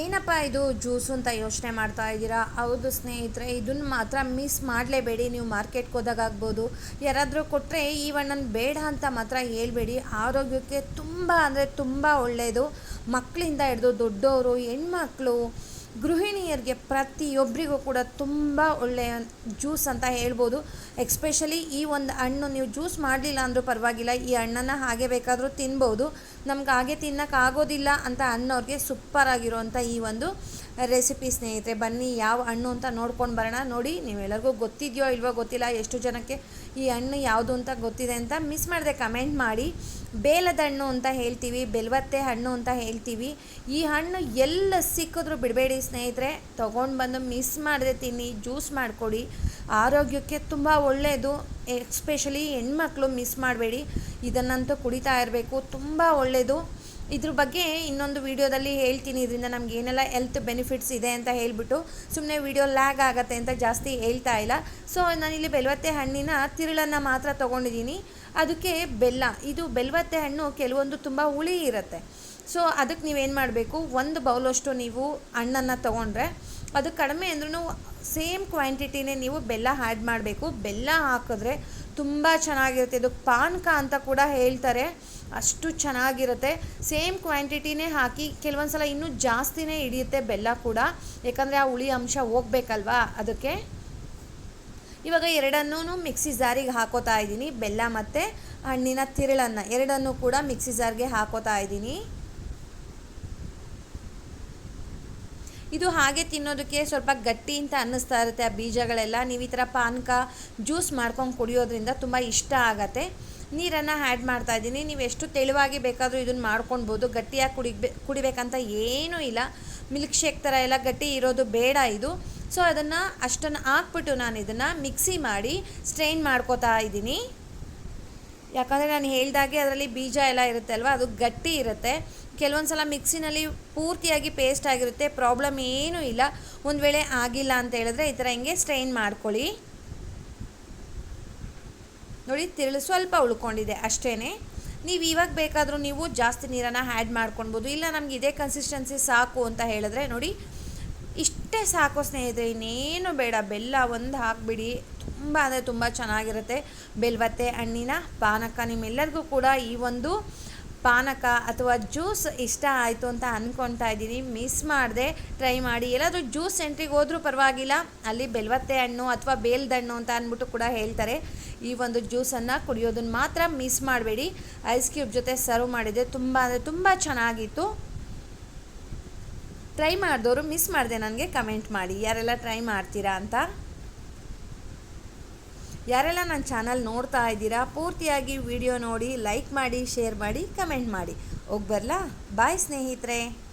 ಏನಪ್ಪ ಇದು ಜ್ಯೂಸು ಅಂತ ಯೋಚನೆ ಮಾಡ್ತಾ ಇದ್ದೀರಾ? ಹೌದು ಸ್ನೇಹಿತರೆ, ಇದನ್ನು ಮಾತ್ರ ಮಿಸ್ ಮಾಡಲೇಬೇಡಿ. ನೀವು ಮಾರ್ಕೆಟ್ಗೆ ಹೋದಾಗ ಆಗ್ಬೋದು. ಯಾರಾದರೂ ಕೊಟ್ಟರೆ ಈ ಹಣ್ಣನ್ನು ಬೇಡ ಅಂತ ಮಾತ್ರ ಹೇಳಬೇಡಿ. ಆರೋಗ್ಯಕ್ಕೆ ತುಂಬ ಅಂದರೆ ತುಂಬ ಒಳ್ಳೆಯದು ಮಕ್ಕಳಿಂದ ಹಿಡಿದು ದೊಡ್ಡವರು ಹೆಣ್ಮಕ್ಳು ಗೃಹಿಣಿಯರಿಗೆ ಪ್ರತಿಯೊಬ್ಬರಿಗೂ ಕೂಡ ತುಂಬ ಒಳ್ಳೆಯ ಜ್ಯೂಸ್ ಅಂತ ಹೇಳ್ಬೋದು. ಎಕ್ಸ್ಪೆಷಲಿ ಈ ಒಂದು ಹಣ್ಣು ನೀವು ಜ್ಯೂಸ್ ಮಾಡಲಿಲ್ಲ ಅಂದರೂ ಪರವಾಗಿಲ್ಲ, ಈ ಹಣ್ಣನ್ನು ಹಾಗೆ ಬೇಕಾದರೂ ತಿನ್ಬೋದು. ನಮ್ಗೆ ಹಾಗೆ ತಿನ್ನೋಕ್ಕಾಗೋದಿಲ್ಲ ಅಂತ ಅನ್ನೋರಿಗೆ ಸೂಪರ್ ಆಗಿರುವಂಥ ಈ ಒಂದು ರೆಸಿಪಿ ಸ್ನೇಹಿತರೆ, ಬನ್ನಿ, ಯಾವ ಹಣ್ಣು ಅಂತ ನೋಡ್ಕೊಂಡು ಬರೋಣ. ನೋಡಿ, ನೀವೆಲ್ಲರಿಗೂ ಗೊತ್ತಿದೆಯೋ ಇಲ್ವೋ ಗೊತ್ತಿಲ್ಲ, ಎಷ್ಟು ಜನಕ್ಕೆ ಈ ಹಣ್ಣು ಯಾವುದು ಅಂತ ಗೊತ್ತಿದೆ ಅಂತ ಮಿಸ್ ಮಾಡಿದೆ ಕಮೆಂಟ್ ಮಾಡಿ. ಬೇಲದ ಹಣ್ಣು ಅಂತ ಹೇಳ್ತೀವಿ, ಬೆಲ್ವತ್ತೆ ಹಣ್ಣು ಅಂತ ಹೇಳ್ತೀವಿ. ಈ ಹಣ್ಣು ಎಲ್ಲ ಸಿಕ್ಕಿದ್ರೂ ಬಿಡಬೇಡಿ, ಸ್ನೇಹಿತರೆ. ತೊಗೊಂಡು ಬಂದು ಮಿಸ್ ಮಾಡದೆ, ತಿನ್ನಿ ಜ್ಯೂಸ್ ಮಾಡಿಕೊಡಿ. ಆರೋಗ್ಯಕ್ಕೆ ತುಂಬ ಒಳ್ಳೆಯದು ಎಸ್ಪೆಷಲಿ ಹೆಣ್ಮಕ್ಳು ಮಿಸ್ ಮಾಡಬೇಡಿ. ಇದನ್ನಂತೂ ಕುಡಿತಾ ಇರಬೇಕು, ತುಂಬ ಒಳ್ಳೆಯದು ಇದ್ರ ಬಗ್ಗೆ ಇನ್ನೊಂದು ವಿಡಿಯೋದಲ್ಲಿ ಹೇಳ್ತೀನಿ. ಇದರಿಂದ ನಮ್ಗೆ ಏನೆಲ್ಲ ಹೆಲ್ತ್ ಬೆನಿಫಿಟ್ಸ್ ಇದೆ ಅಂತ ಹೇಳಿಬಿಟ್ಟು ಸುಮ್ಮನೆ ವಿಡಿಯೋ ಲ್ಯಾಗ್ ಆಗುತ್ತೆ ಅಂತ ಜಾಸ್ತಿ ಹೇಳ್ತಾ ಇಲ್ಲ. ಸೊ ನಾನಿಲ್ಲಿ ಬೆಲ್ವತ್ತೆ ಹಣ್ಣಿನ ತಿರುಳನ್ನು ಮಾತ್ರ ತೊಗೊಂಡಿದ್ದೀನಿ. ಅದಕ್ಕೆ ಬೆಲ್ಲ, ಇದು ಬೆಲ್ವತ್ತೆ ಹಣ್ಣು ಕೆಲವೊಂದು ತುಂಬ ಹುಳಿ ಇರುತ್ತೆ. ಸೊ ಅದಕ್ಕೆ ನೀವೇನು ಮಾಡಬೇಕು? ಒಂದು ಬೌಲಷ್ಟು ನೀವು ಹಣ್ಣನ್ನು ತೊಗೊಂಡ್ರೆ ಅದು ಕಡಿಮೆ ಅಂದ್ರೂ ಸೇಮ್ ಕ್ವಾಂಟಿಟಿನೇ ನೀವು ಬೆಲ್ಲ ಆ್ಯಡ್ ಮಾಡಬೇಕು. ಬೆಲ್ಲ ಹಾಕಿದ್ರೆ ತುಂಬ ಚೆನ್ನಾಗಿರುತ್ತೆ. ಇದು ಪಾನಕ ಅಂತ ಕೂಡ ಹೇಳ್ತಾರೆ. ಅಷ್ಟು ಚೆನ್ನಾಗಿರುತ್ತೆ. ಸೇಮ್ ಕ್ವಾಂಟಿಟಿನೇ ಹಾಕಿ ಕೆಲವೊಂದು ಸಲ ಇನ್ನೂ ಜಾಸ್ತಿನೇ ಹಿಡಿಯುತ್ತೆ ಬೆಲ್ಲ ಕೂಡ. ಯಾಕಂದರೆ ಆ ಹುಳಿ ಅಂಶ ಹೋಗ್ಬೇಕಲ್ವಾ ಅದಕ್ಕೆ. ಇವಾಗ ಎರಡನ್ನೂ ಮಿಕ್ಸಿ ಜಾರಿಗೆ ಹಾಕೋತಾ ಇದ್ದೀನಿ. ಬೆಲ್ಲ ಮತ್ತು ಹಣ್ಣಿನ ತಿರುಳನ್ನು ಎರಡನ್ನೂ ಕೂಡ ಮಿಕ್ಸಿ ಜಾರ್ಗೆ ಹಾಕೋತಾ ಇದ್ದೀನಿ. ಇದು ಹಾಗೆ ತಿನ್ನೋದಕ್ಕೆ ಸ್ವಲ್ಪ ಗಟ್ಟಿ ಅಂತ ಅನ್ನಿಸ್ತಾ ಇರುತ್ತೆ ಆ ಬೀಜಗಳೆಲ್ಲ. ನೀವು ಈ ಥರ ಪಾನಕ ಜ್ಯೂಸ್ ಮಾಡ್ಕೊಂಡು ಕುಡಿಯೋದ್ರಿಂದ ತುಂಬ ಇಷ್ಟ ಆಗತ್ತೆ. ನೀರನ್ನು ಆ್ಯಡ್ ಮಾಡ್ತಾ ಇದ್ದೀನಿ. ನೀವು ಎಷ್ಟು ತೆಳುವಾಗಿ ಬೇಕಾದರೂ ಇದನ್ನು ಮಾಡ್ಕೊಳ್ಬೋದು ಗಟ್ಟಿಯಾಗಿ ಕುಡಿಬೇ ಕುಡಿಬೇಕಂತ ಏನೂ ಇಲ್ಲ. ಮಿಲ್ಕ್ ಶೇಕ್ ಥರ ಎಲ್ಲ ಗಟ್ಟಿ ಇರೋದು ಬೇಡ ಇದು. ಸೊ ಅದನ್ನು ಅಷ್ಟನ್ನು ಹಾಕ್ಬಿಟ್ಟು ನಾನು ಇದನ್ನು ಮಿಕ್ಸಿ ಮಾಡಿ ಸ್ಟ್ರೈನ್ ಮಾಡ್ಕೋತಾ ಇದ್ದೀನಿ. ಯಾಕಂದರೆ ನಾನು ಹೇಳ್ದಾಗೆ ಅದರಲ್ಲಿ ಬೀಜ ಎಲ್ಲ ಇರುತ್ತೆ ಅಲ್ವಾ ಅದು ಗಟ್ಟಿ ಇರುತ್ತೆ. ಕೆಲವೊಂದು ಸಲ ಮಿಕ್ಸಿನಲ್ಲಿ ಪೂರ್ತಿಯಾಗಿ ಪೇಸ್ಟ್ ಆಗಿರುತ್ತೆ. ಪ್ರಾಬ್ಲಮ್ ಏನೂ ಇಲ್ಲ. ಒಂದು ವೇಳೆ ಆಗಿಲ್ಲ ಅಂತ ಹೇಳಿದ್ರೆ ಈ ಥರ ಹಿಂಗೆ ಸ್ಟ್ರೈನ್ ಮಾಡ್ಕೊಳ್ಳಿ. ನೋಡಿ, ತಿರುಳು ಸ್ವಲ್ಪ ಉಳ್ಕೊಂಡಿದೆ ಅಷ್ಟೇ ನೀವು ಇವಾಗ ಬೇಕಾದರೂ ನೀವು ಜಾಸ್ತಿ ನೀರನ್ನು ಆ್ಯಡ್ ಮಾಡ್ಕೊಳ್ಬೋದು. ಇಲ್ಲ, ನಮ್ಗೆ ಇದೇ ಕನ್ಸಿಸ್ಟೆನ್ಸಿ ಸಾಕು ಅಂತ ಹೇಳಿದ್ರೆ ನೋಡಿ, ಇಷ್ಟೇ ಸಾಕು ಸ್ನೇಹಿತರೆ, ಇನ್ನೇನು ಬೇಡ. ಬೆಲ್ಲ ಒಂದು ಹಾಕಿಬಿಡಿ. ತುಂಬ ಅಂದರೆ ತುಂಬ ಚೆನ್ನಾಗಿರುತ್ತೆ. ಬೆಲ್ವತ್ತೆ, ಹಣ್ಣಿನ, ಪಾನಕ, ನಿಮ್ಮೆಲ್ಲರಿಗೂ ಕೂಡ ಈ ಒಂದು ಪಾನಕ ಅಥವಾ ಜ್ಯೂಸ್ ಇಷ್ಟ ಆಯಿತು ಅಂತ ಅಂದ್ಕೊತಾ ಇದ್ದೀನಿ. ಮಿಸ್ ಮಾಡಿದೆ ಟ್ರೈ ಮಾಡಿ. ಎಲ್ಲಾದರೂ ಜ್ಯೂಸ್ ಸೆಂಟ್ರಿಗೆ ಹೋದರೂ ಪರವಾಗಿಲ್ಲ. ಅಲ್ಲಿ ಬೆಲ್ವತ್ತೆ ಹಣ್ಣು ಅಥವಾ ಬೇಲ್ದ ಹಣ್ಣು ಅಂತ ಅಂದ್ಬಿಟ್ಟು ಕೂಡ ಹೇಳ್ತಾರೆ. ಈ ಒಂದು ಜ್ಯೂಸನ್ನು ಕುಡಿಯೋದನ್ನು ಮಾತ್ರ ಮಿಸ್ ಮಾಡಬೇಡಿ. ಐಸ್ ಕ್ಯೂಬ್ ಜೊತೆ ಸರ್ವ್ ಮಾಡಿದೆ ತುಂಬ, ಅಂದರೆ ತುಂಬ ಚೆನ್ನಾಗಿತ್ತು. ಟ್ರೈ ಮಾಡಿದವರು ಮಿಸ್ ಮಾಡಿದೆ, ನನಗೆ ಕಮೆಂಟ್ ಮಾಡಿ. ಯಾರೆಲ್ಲ ಟ್ರೈ ಮಾಡ್ತೀರಾ ಅಂತ? ಯಾರೆಲ್ಲ ನನ್ನ ಚಾನಲ್ ನೋಡ್ತಾ ಇದ್ದೀರಾ, ಪೂರ್ತಿಯಾಗಿ ವಿಡಿಯೋ ನೋಡಿ, ಲೈಕ್ ಮಾಡಿ, ಶೇರ್ ಮಾಡಿ, ಕಮೆಂಟ್ ಮಾಡಿ. ಹೋಗ್ಬರ್ಲಾ? ಬರಲಾ ಬಾಯ್ ಸ್ನೇಹಿತರೆ.